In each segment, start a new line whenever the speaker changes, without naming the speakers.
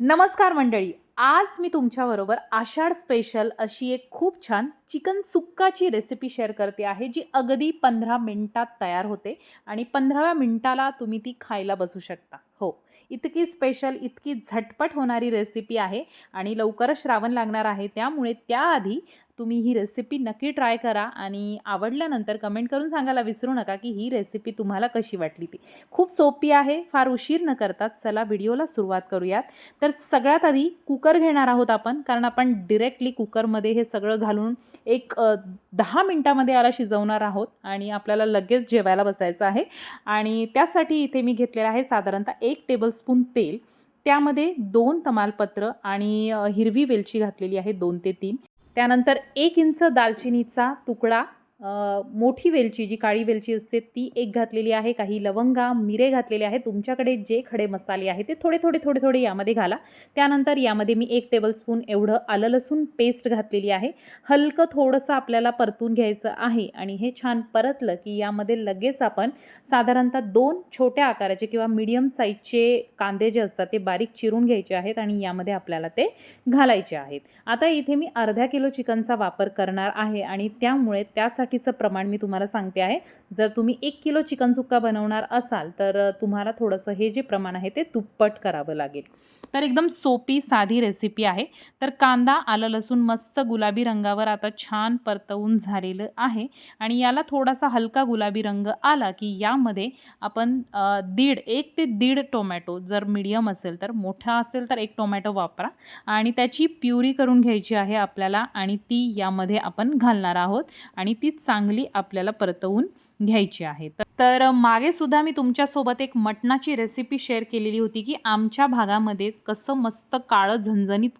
नमस्कार मंडळी. आज मी तुमच्याबरोबर आषाढ स्पेशल अशी एक खूप छान चिकन सुक्काची रेसिपी शेअर करते आहे जी अगदी पंधरा मिनटात तयार होते आणि पंधराव्या मिनटाला तुम्ही ती खायला बसू शकता. हो इतकी स्पेशल इतकी झटपट होणारी रेसिपी आहे आणि लवकरच श्रावण लागणार आहे. त्यामुळे त्याआधी तुम्ही ही रेसिपी नक्की ट्राय करा आणि आवडल्यानंतर कमेंट करून सांगायला विसरू नका की ही रेसिपी तुम्हाला कशी वाटली ती. खूप सोपी आहे फार उशीर न करतात. चला व्हिडिओला सुरुवात करूयात. तर सगळ्यात आधी कुकर घेणार आहोत आपण कारण आपण डिरेक्टली कुकरमध्ये हे सगळं घालून एक दहा मिनटामध्ये याला शिजवणार आहोत आणि आपल्याला लगेच जेवायला बसायचं आहे. आणि त्यासाठी इथे मी घेतलेलं आहे साधारणतः एक टेबलस्पून तेल त्यामध्ये दोन तमालपत्र आणि हिरवी वेलची घातलेली आहे दोन ते तीन. त्यानंतर एक इंच दालचिनीचा तुकडा मोठी वेलची जी काळी वेलची असते ती एक घातलेली आहे. काही लवंगा मिरे घातलेले आहे तुमच्याकडे जे खडे मसाले आहे ते थोडे थोडे थोडे थोडे यामध्ये घाला. त्यानंतर यामध्ये मी एक टेबलस्पून एवढं आलं लसूण पेस्ट घातलेली आहे. हलकं थोडंसं आपल्याला परतून घ्यायचं आहे आणि हे छान परतलं की यामध्ये लगेच आपण साधारणतः दोन छोट्या आकाराचे किंवा मीडियम साईजचे कांदे जे असतात ते बारीक चिरून घ्यायचे आहेत आणि यामध्ये आपल्याला ते घालायचे आहेत. आता इथे मी अर्ध्या किलो चिकनचा वापर करणार आहे आणि त्यामुळे त्यासाठी त्यासाठीचं प्रमाण मी तुम्हाला सांगते आहे. जर तुम्ही एक किलो चिकन सुक्का बनवणार असाल तर तुम्हाला थोडंसं हे जे प्रमाण आहे ते दुप्पट करावं लागेल. तर एकदम सोपी साधी रेसिपी आहे. तर कांदा आलं लसूण मस्त गुलाबी रंगावर आता छान परतवून झालेलं आहे. आणि याला थोडासा हलका गुलाबी रंग आला की यामध्ये आपण दीड एक ते दीड टोमॅटो जर मीडियम असेल तर मोठा असेल तर एक टोमॅटो वापरा. आणि त्याची प्युरी करून घ्यायची आहे आपल्याला आणि ती यामध्ये आपण घालणार आहोत. आणि ती चांगली आपल्याला परतवून घ्यायची आहे. तर- तर मागे सुद्धा मी तुमच्यासोबत एक मटणाची रेसिपी शेअर केलेली होती की आमच्या भागामध्ये कसं मस्त काळं झणझणीत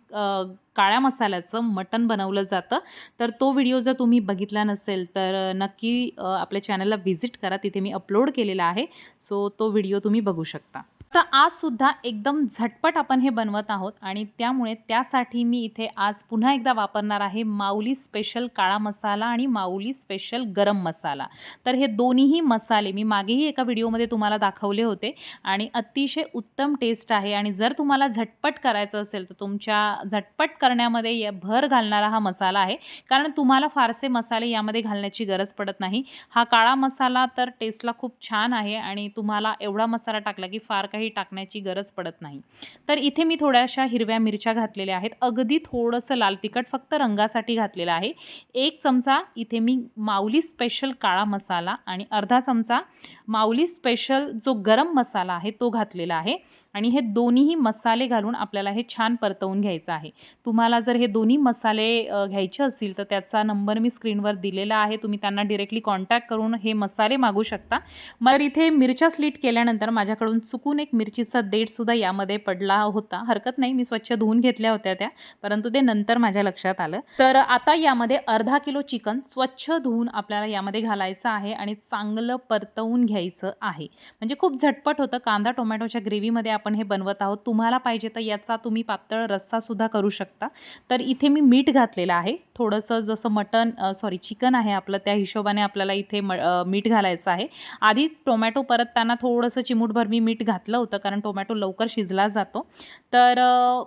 काळ्या मसाल्याचं मटण बनवलं जातं. तर तो व्हिडिओ जर तुम्ही बघितला नसेल तर नक्की आपल्या चॅनलला व्हिजिट करा. तिथे मी अपलोड केलेला आहे. सो तो व्हिडिओ तुम्ही बघू शकता. तर आज सुद्धा एकदम झटपट आपण हे बनवत आहोत आणि त्यामुळे त्यासाठी मी इथे आज पुन्हा एकदा वापरणार आहे माऊली स्पेशल काळा मसाला आणि माऊली स्पेशल गरम मसाला. तर हे दोन्हीही मसाले मी मागेही एका व्हिडिओमध्ये तुम्हाला दाखवले होते आणि अतिशय उत्तम टेस्ट आहे आणि जर तुम्हाला झटपट करायचं असेल तर तुमच्या झटपट करण्यामध्ये भर घालणारा हा मसाला आहे. कारण तुम्हाला फारसे मसाले यामध्ये घालण्याची गरज पडत नाही. हा काळा मसाला तर टेस्टला खूप छान आहे आणि तुम्हाला एवढा मसाला टाकला की फार काही टाकण्याची गरज पडत नाही. तर इथे मी थोड्याशा हिरव्या मिरच्या घातलेल्या आहेत. अगदी थोडंसं लाल तिखट फक्त रंगासाठी घातलेलं आहे. एक चमचा इथे मी माऊली स्पेशल काळा मसाला आणि अर्धा चमचा माऊली स्पेशल जो गरम मसाला आहे तो घातलेला आहे. आणि हे दोन्हीही मसाले घालून आपल्याला हे छान परतवून घ्यायचं आहे. तुम्हाला जर हे दोन्ही मसाले घ्यायचे असतील तर त्याचा नंबर मी स्क्रीनवर दिलेला आहे. तुम्ही त्यांना डिरेक्टली कॉन्टॅक्ट करून हे मसाले मागू शकता. मग इथे मिरच्या स्लीट केल्यानंतर माझ्याकडून चुकून एक मिरचीचा देठसुद्धा यामध्ये पडला होता. हरकत नाही मी स्वच्छ धुवून घेतल्या होत्या त्या परंतु ते नंतर माझ्या लक्षात आलं. तर आता यामध्ये अर्धा किलो चिकन स्वच्छ धुवून आपल्याला यामध्ये घालायचं आहे आणि चांगलं परतवून घ्यायचं आहे. म्हणजे खूप झटपट होतं. कांदा टोमॅटोच्या ग्रेव्हीमध्ये आपण हे बनवत आहोत. तुम्हाला पाहिजे तर याचा तुम्ही पातळ रस्सासुद्धा करू शकता. तर इथे मी मीठ घातलेलं आहे. थोडंसं जसं मटन सॉरी चिकन आहे आपलं त्या हिशोबाने आपल्याला इथे म मीठ घालायचं आहे. आधी टोमॅटो परतताना थोडंसं चिमूटभर मी मीठ घातलं होतं कारण टोमॅटो लवकर शिजला जातो. तर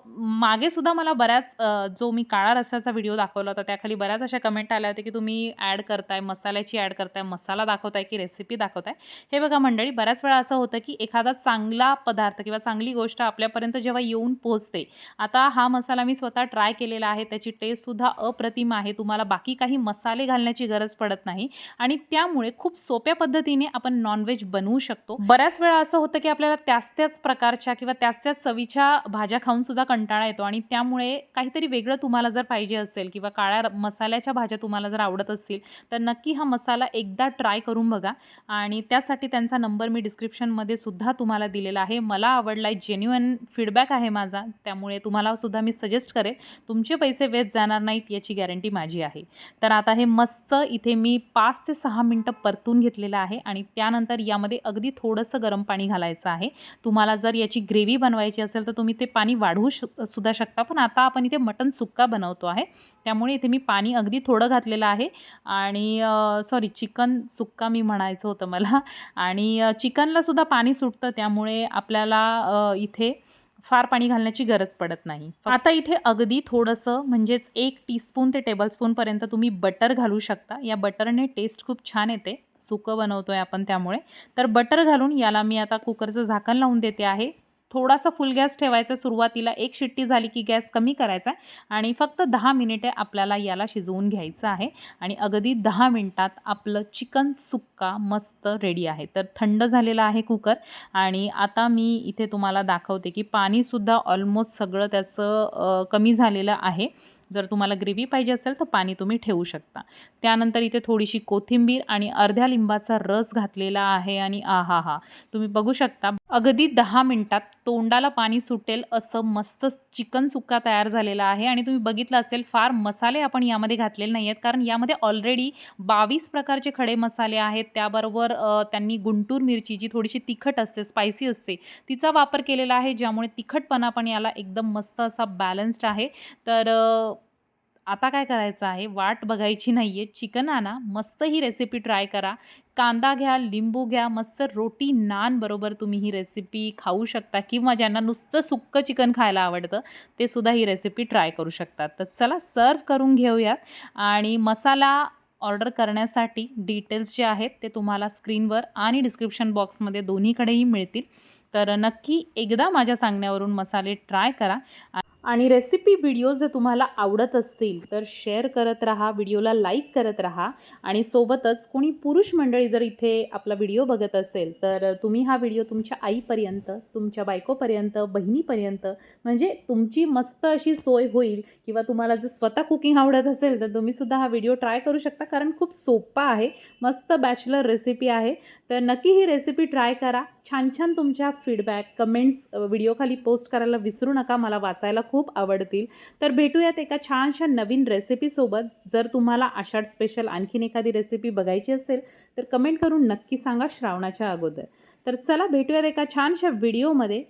मागेसुद्धा मागे सुद्धा मला बऱ्याच जो मी काळा रस्साचा व्हिडिओ दाखवला होता त्याखाली बऱ्याच अशा कमेंट आल्या होत्या की तुम्ही ॲड करताय मसाल्याची ॲड करताय मसाला दाखवताय की रेसिपी दाखवताय. हे बघा मंडळी बऱ्याच वेळा असं होतं की एखादा चांगला पदार्थ किंवा चांगली गोष्ट आपल्यापर्यंत जेव्हा येऊन पोहोचते आता हा मसाला मी स्वतः ट्राय केलेला आहे त्याची टेस्टसुद्धा अप्रतिम आहे तुम्हाला बाकी काही मसाले घालण्याची गरज पडत नाही आणि त्यामुळे खूप सोप्या पद्धतीने आपण नॉनव्हेज बनवू शकतो. बऱ्याच वेळा असं होतं की आपल्याला त्या त्याच त्याच प्रकारच्या किंवा त्याच त्याच चवीच्या भाज्या खाऊन सुद्धा कंटाळा येतो आणि त्यामुळे काहीतरी वेगळं तुम्हाला जर पाहिजे असेल किंवा काळ्या र- मसाल्याच्या भाज्या तुम्हाला जर आवडत असतील तर नक्की हा मसाला एकदा ट्राय करून बघा. आणि त्यासाठी त्यांचा नंबर मी डिस्क्रिप्शनमध्ये सुद्धा तुम्हाला दिलेला आहे. मला आवडला आहे जेन्युअन फीडबॅक आहे माझा. त्यामुळे तुम्हाला सुद्धा मी सजेस्ट करेल तुमचे पैसे वेस्ट जाणार नाहीत याची गॅरंटी माझी आहे. तर आता हे मस्त इथे मी पाच ते सहा मिनटं परतून घेतलेलं आहे आणि त्यानंतर यामध्ये अगदी थोडंसं गरम पाणी घालायचं आहे. तुम्हाला जर याची ग्रेव्ही बनवायची असेल तर तुम्ही ते पाणी वाढवू श सुद्धा शकता. पण आता आपण इथे मटन सुक्का बनवतो आहे. त्यामुळे इथे मी पाणी अगदी थोडं घातलेलं आहे. आणि सॉरी चिकन सुक्का मी म्हणायचं होतं मला. आणि चिकनला सुद्धा पाणी सुटतं. त्यामुळे आपल्याला इथे फार पाणी घालण्याची गरज पडत नाही. आता इथे अगदी थोडंसं म्हणजेच एक टीस्पून ते टेबलस्पूनपर्यंत तुम्ही बटर घालू शकता. या बटरने टेस्ट खूप छान येते. सुकं बनवतो आहे आपण त्यामुळे. तर बटर घालून याला मी आता कुकरचं झाकण लावून देते आहे. थोडासा फुल गॅस ठेवायचा. सुरुवातीला एक शिट्टी झाली की गॅस कमी करायचा आहे. आणि फक्त दहा मिनिटे आपल्याला याला शिजवून घ्यायचं आहे. आणि अगदी दहा मिनटात आपलं चिकन सुक्का मस्त रेडी आहे. तर थंड झालेलं आहे कुकर आणि आता मी इथे तुम्हाला दाखवते की पाणीसुद्धा ऑलमोस्ट सगळं त्याचं कमी झालेलं आहे. जर तुम्हाला ग्रेव्ही पाहिजे असेल तर पाणी तुम्ही ठेवू शकता. त्यानंतर इथे थोडीशी कोथिंबीर आणि अर्ध्या लिंबाचा रस घातलेला आहे आणि आहा हा. तुम्ही बघू शकता अगदी दहा मिनटात तोंडाला पाणी सुटेल असं मस्त चिकन सुक्का तयार झालेला आहे आणि तुम्ही बघितलं असेल फार मसाले आपण यामध्ये घातलेले नाही आहेत कारण यामध्ये ऑलरेडी बावीस प्रकारचे खडे मसाले आहेत. त्याबरोबर त्यांनी गुंटूर मिरची जी थोडीशी तिखट असते स्पायसी असते तिचा वापर केलेला आहे ज्यामुळे तिखटपणा पण याला एकदम मस्त असा बॅलन्स्ड आहे. तर आता काय करायचं आहे? वाट बघायची नाही आहे चिकन आणा मस्त ही रेसिपी ट्राय करा. कांदा घ्या लिंबू घ्या मस्त रोटी नान बरोबर तुम्ही ही रेसिपी खाऊ शकता किंवा ज्यांना नुसतं सुक्कं चिकन खायला आवडतं ते सुद्धा ही रेसिपी ट्राय करू शकतात. तर चला सर्व करून घेऊयात. आणि मसाला ऑर्डर करण्यासाठी डिटेल्स जे आहेत ते तुम्हाला स्क्रीनवर आणि डिस्क्रिप्शन बॉक्समध्ये दोन्हीकडेही मिळतील. तर नक्की एकदा माझ्या सांगण्यावरून मसाले ट्राय करा. आणि रेसिपी व्हिडिओ जर तुम्हाला आवडत असतील तर शेअर करत राहा व्हिडिओला लाईक करत राहा. आणि सोबतच कोणी पुरुष मंडळी जर इथे आपला व्हिडिओ बघत असेल तर तुम्ही हा व्हिडिओ तुमच्या आईपर्यंत तुमच्या बायकोपर्यंत बहिणीपर्यंत म्हणजे तुमची मस्त अशी सोय होईल किंवा तुम्हाला जर स्वतः कुकिंग आवडत असेल तर तुम्हीसुद्धा हा व्हिडिओ ट्राय करू शकता. कारण खूप सोपा आहे मस्त बॅचलर रेसिपी आहे. तर नक्की ही रेसिपी ट्राय करा. छान छान तुमच्या फीडबॅक कमेंट्स व्हिडिओखाली पोस्ट करायला विसरू नका. मला वाचायला खूप आवडतील. तर भेटूयात एका छानशा नवीन रेसिपीसोबत जर तुम्हाला आषाढ स्पेशल आणखीन एखादी रेसिपी बघायची असेल तर कमेंट करून नक्की सांगा श्रावणाच्या अगोदर. तर चला भेटूयात एका छानशा व्हिडिओमध्ये